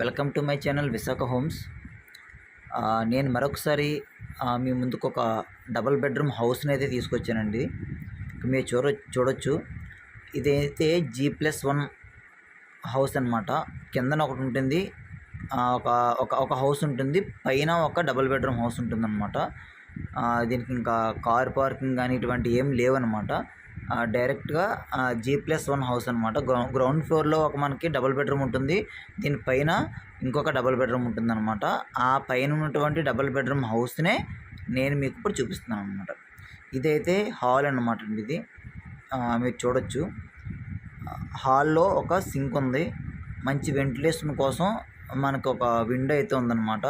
Welcome to my channel Visakha homes. నేను మరొకసారి మీ ముందుకు ఒక డబల్ బెడ్రూమ్ హౌస్ని అయితే తీసుకొచ్చానండి. మీరు చూడ చూడొచ్చు. ఇదైతే జీ ప్లస్ వన్ హౌస్ అనమాట కిందన ఒకటి ఉంటుంది. ఒక ఒక ఒక హౌస్ ఉంటుంది. పైన ఒక డబల్ బెడ్రూమ్ హౌస్ ఉంటుందన్నమాట. దీనికి ఇంకా కార్ పార్కింగ్ కానీ ఇటువంటి ఏం లేవన్నమాట. డైరెక్ట్గా జీ ప్లస్ వన్ హౌస్ అనమాట గ్రౌండ్ ఫ్లోర్లో ఒక మనకి డబుల్ బెడ్రూమ్ ఉంటుంది. దీనిపైన ఇంకొక డబుల్ బెడ్రూమ్ ఉంటుంది అనమాట ఆ పైన ఉన్నటువంటి డబుల్ బెడ్రూమ్ హౌస్నే నేను మీకు ఇప్పుడు చూపిస్తున్నాను అనమాట ఇదైతే హాల్ అనమాట అండి ఇది. మీరు చూడొచ్చు. హాల్లో ఒక సింక్ ఉంది. మంచి వెంటిలేషన్ కోసం మనకు ఒక విండో అయితే ఉందన్నమాట.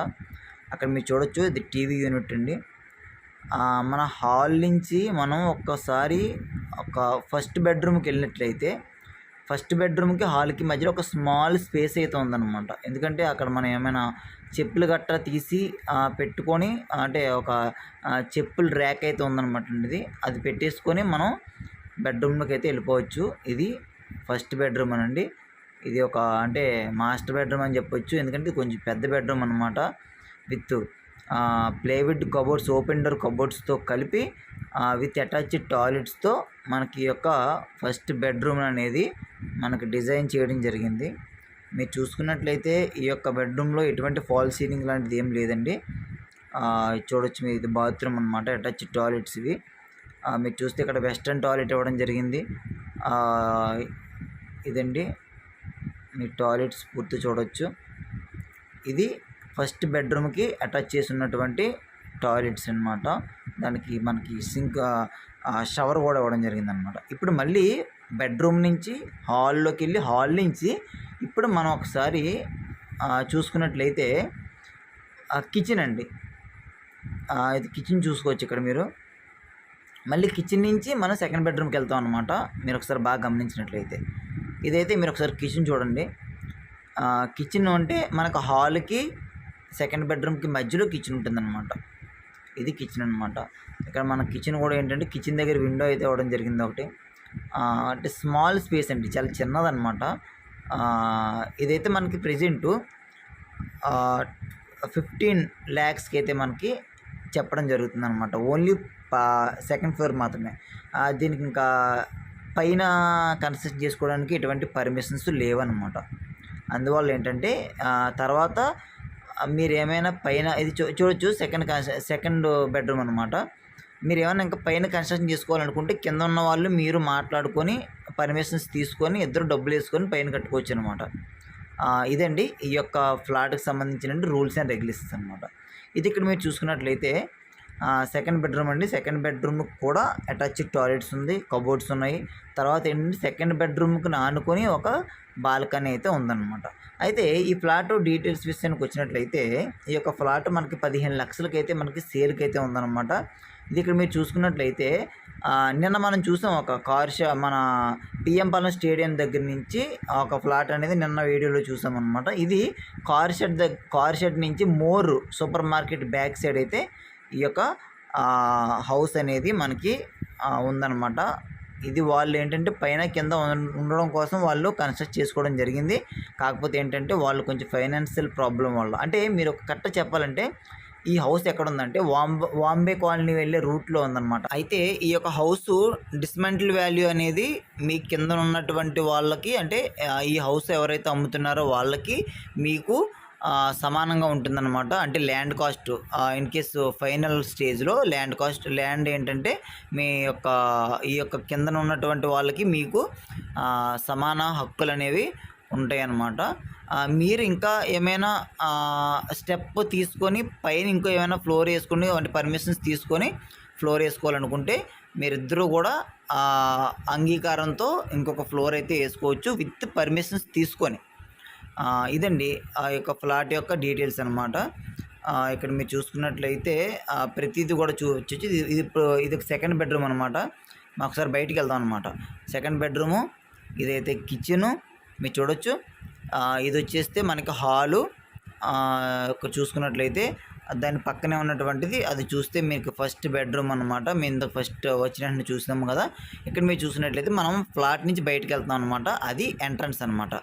అక్కడ మీరు చూడొచ్చు. ఇది టీవీ యూనిట్ అండి. మన హాల్ నుంచి మనం ఒక్కసారి ఒక ఫస్ట్ బెడ్రూమ్కి వెళ్ళినట్లయితే ఫస్ట్ బెడ్రూమ్కి హాల్కి మధ్యలో ఒక స్మాల్ స్పేస్ అయితే ఉందన్నమాట. ఎందుకంటే అక్కడ మనం ఏమైనా చెప్పులు గట్రా తీసి పెట్టుకొని అంటే ఒక చెప్పులు చెప్పుల ర్యాక్ అయితే ఉందన్నమాట అండి ఇది. అది పెట్టేసుకొని మనం బెడ్రూమ్లోకి అయితే వెళ్ళిపోవచ్చు. ఇది ఫస్ట్ బెడ్రూమ్ అనండి. ఇది ఒక అంటే మాస్టర్ బెడ్రూమ్ అని చెప్పొచ్చు. ఎందుకంటే ఇది కొంచెం పెద్ద బెడ్రూమ్ అనమాట with plywood cupboards open door కబోర్డ్స్తో కలిపి విత్ అటాచ్డ్ టాయిలెట్స్తో మనకి ఈ యొక్క ఫస్ట్ బెడ్రూమ్ అనేది మనకు డిజైన్ చేయడం జరిగింది. మీరు చూసుకున్నట్లయితే ఈ యొక్క బెడ్రూమ్లో ఎటువంటి ఫాల్ సీలింగ్ లాంటిది ఏం లేదండి. చూడొచ్చు మీరు ఇది బాత్రూమ్ అనమాట అటాచ్డ్ టాయిలెట్స్ ఇవి. మీరు చూస్తే ఇక్కడ వెస్ట్రన్ టాయిలెట్ ఇవ్వడం జరిగింది. ఇదండి. మీ టాయిలెట్స్ పూర్తి చూడొచ్చు. ఇది ఫస్ట్ బెడ్రూమ్కి అటాచ్ చేసి ఉన్నటువంటి టాయిలెట్స్ అనమాట దానికి మనకి సింక్ షవర్ కూడా ఇవ్వడం జరిగింది అనమాట ఇప్పుడు మళ్ళీ బెడ్రూమ్ నుంచి హాల్లోకి వెళ్ళి హాల్ నుంచి ఇప్పుడు మనం ఒకసారి చూసుకున్నట్లయితే కిచెన్ అండి. ఇది కిచెన్ చూసుకోవచ్చు ఇక్కడ మీరు. మళ్ళీ కిచెన్ నుంచి మనం సెకండ్ బెడ్రూమ్కి వెళ్తాం అనమాట మీరు ఒకసారి బాగా గమనించినట్లయితే. ఇదైతే మీరు ఒకసారి కిచెన్ చూడండి. కిచెన్ అంటే మనకు హాల్కి సెకండ్ బెడ్రూమ్కి మధ్యలో కిచెన్ ఉంటుందన్నమాట. ఇది కిచెన్ అనమాట ఇక్కడ మన కిచెన్ కూడా ఏంటంటే కిచెన్ దగ్గర విండో అయితే ఇవ్వడం జరిగింది ఒకటి. అంటే స్మాల్ స్పేస్ అండి చాలా చిన్నదనమాట ఇదైతే మనకి ప్రజెంట్ ఫిఫ్టీన్ ల్యాక్స్కి అయితే మనకి చెప్పడం జరుగుతుంది అనమాట ఓన్లీ సెకండ్ ఫ్లోర్ మాత్రమే. దీనికి ఇంకా పైన కన్స్ట్రక్ట్ చేసుకోవడానికి ఎటువంటి పర్మిషన్స్ లేవన్నమాట. అందువల్ల ఏంటంటే తర్వాత మీరు ఏమైనా పైన ఇది చూ చూడొచ్చు సెకండ్ సెకండ్ బెడ్రూమ్ అనమాట మీరు ఏమైనా ఇంకా పైన కన్స్ట్రక్షన్ చేసుకోవాలనుకుంటే కింద ఉన్న వాళ్ళు మీరు మాట్లాడుకొని పర్మిషన్స్ తీసుకొని ఇద్దరు డబ్బులు వేసుకొని పైన కట్టుకోవచ్చు అనమాట ఇదండి ఈ యొక్క ఫ్లాట్కి సంబంధించిన రూల్స్ అండ్ రెగ్యులేషన్స్ అనమాట ఇది ఇక్కడ మీరు చూసుకున్నట్లయితే సెకండ్ బెడ్రూమ్ అండి. సెకండ్ బెడ్రూమ్ కూడా అటాచ్డ్ టాయిలెట్స్ ఉంది కబోర్డ్స్ ఉన్నాయి. తర్వాత ఏంటంటే సెకండ్ బెడ్రూమ్కి ఆనుకొని ఒక బాల్కనీ అయితే ఉందన్నమాట. అయితే ఈ ఫ్లాట్ డీటెయిల్స్ విషయానికి వచ్చినట్లయితే ఈ యొక్క ఫ్లాట్ మనకి పదిహేను లక్షలకి అయితే మనకి సేల్కి అయితే ఉందన్నమాట. ఇది ఇక్కడ మీరు చూసుకున్నట్లయితే నిన్న మనం చూసాం ఒక కార్ షా మన పిఎం పాలెం స్టేడియం దగ్గర నుంచి ఒక ఫ్లాట్ అనేది నిన్న వీడియోలో చూసాం అనమాట ఇది కార్ షెడ్ దగ్గర కార్ షెడ్ నుంచి More super market back side అయితే ఈ యొక్క హౌస్ అనేది మనకి ఉందన్నమాట. ఇది వాళ్ళు ఏంటంటే పైన కింద ఉండడం కోసం వాళ్ళు కన్స్ట్రక్ట్ చేసుకోవడం జరిగింది. కాకపోతే ఏంటంటే వాళ్ళు కొంచెం ఫైనాన్షియల్ ప్రాబ్లం వల్ల. అంటే మీరు ఒక కట్ట చెప్పాలంటే ఈ హౌస్ ఎక్కడ ఉందంటే వాంబే వాంబే కాలనీ వెళ్ళే రూట్లో ఉందన్నమాట. అయితే ఈ యొక్క హౌస్ డిస్మెంటల్ వాల్యూ అనేది మీ కింద ఉన్నటువంటి వాళ్ళకి అంటే ఈ హౌస్ ఎవరైతే అమ్ముతున్నారో వాళ్ళకి మీకు సమానంగా ఉంటుందన్నమాట. అంటే land cost in case final స్టేజ్లో ల్యాండ్ కాస్ట్ ల్యాండ్ ఏంటంటే మీ యొక్క ఈ యొక్క కిందన ఉన్నటువంటి వాళ్ళకి మీకు సమాన హక్కులు అనేవి ఉంటాయి అన్నమాట మీరు ఇంకా ఏమైనా స్టెప్ తీసుకొని పైన ఇంకో ఏమైనా ఫ్లోర్ వేసుకుని అంటే పర్మిషన్స్ తీసుకొని ఫ్లోర్ వేసుకోవాలనుకుంటే మీరిద్దరూ కూడా అంగీకారంతో ఇంకొక ఫ్లోర్ అయితే వేసుకోవచ్చు విత్ పర్మిషన్స్ తీసుకొని. ఇదండి. ఆ యొక్క ఫ్లాట్ యొక్క డీటెయిల్స్ అనమాట ఇక్కడ మీరు చూసుకున్నట్లయితే ప్రతిదీ కూడా చూవచ్చు ఇది ఇది సెకండ్ బెడ్రూమ్ అనమాట ఒకసారి బయటికి వెళ్దాం అనమాట సెకండ్ బెడ్రూము ఇదైతే కిచెను మీరు చూడొచ్చు. ఇది వచ్చేస్తే మనకి హాలు చూసుకున్నట్లయితే దాని పక్కనే ఉన్నటువంటిది అది చూస్తే మీకు ఫస్ట్ బెడ్రూమ్ అనమాట మేము ఇంత ఫస్ట్ వచ్చినట్టు చూసినాము కదా. ఇక్కడ మీరు చూసినట్లయితే మనం ఫ్లాట్ నుంచి బయటకు వెళ్తాం అనమాట అది ఎంట్రన్స్ అనమాట